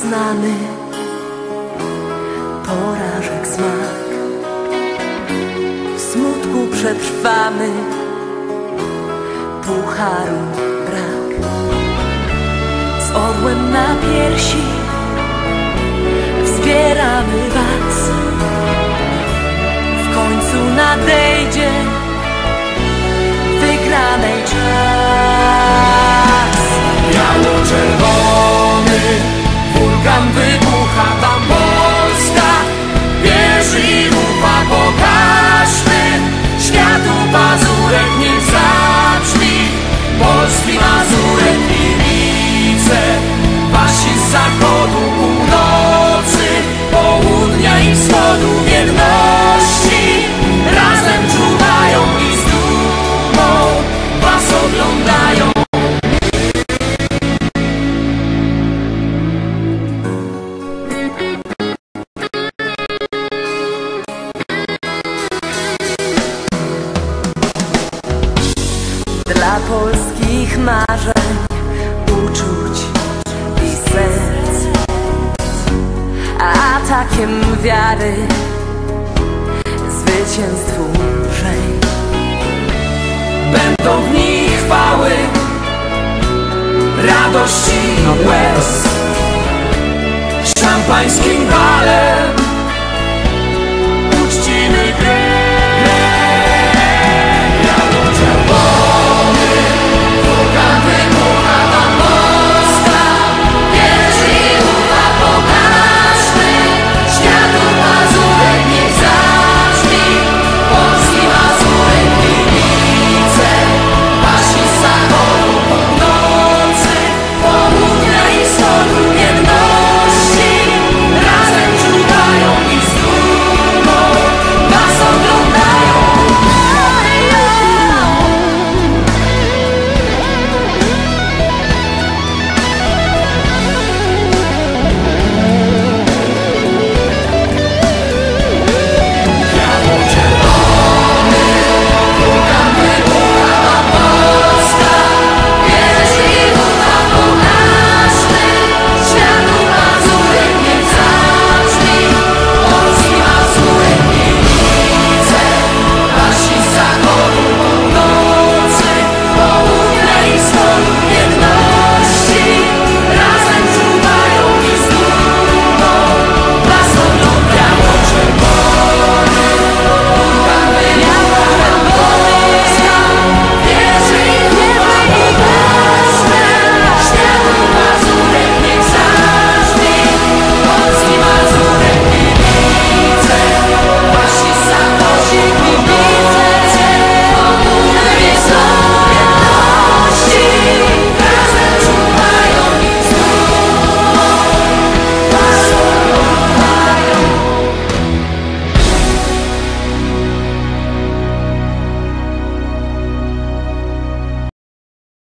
nieznany porażek smak. W smutku przetrwamy, pucharu brak. Z orłem na piersi wzbieramy was. W końcu nadejdzie polskich marzeń, uczuć i serc. Atakiem wiary Zwycięstwu żeń Będą w nich chwały, radości łez. Szampańskim balem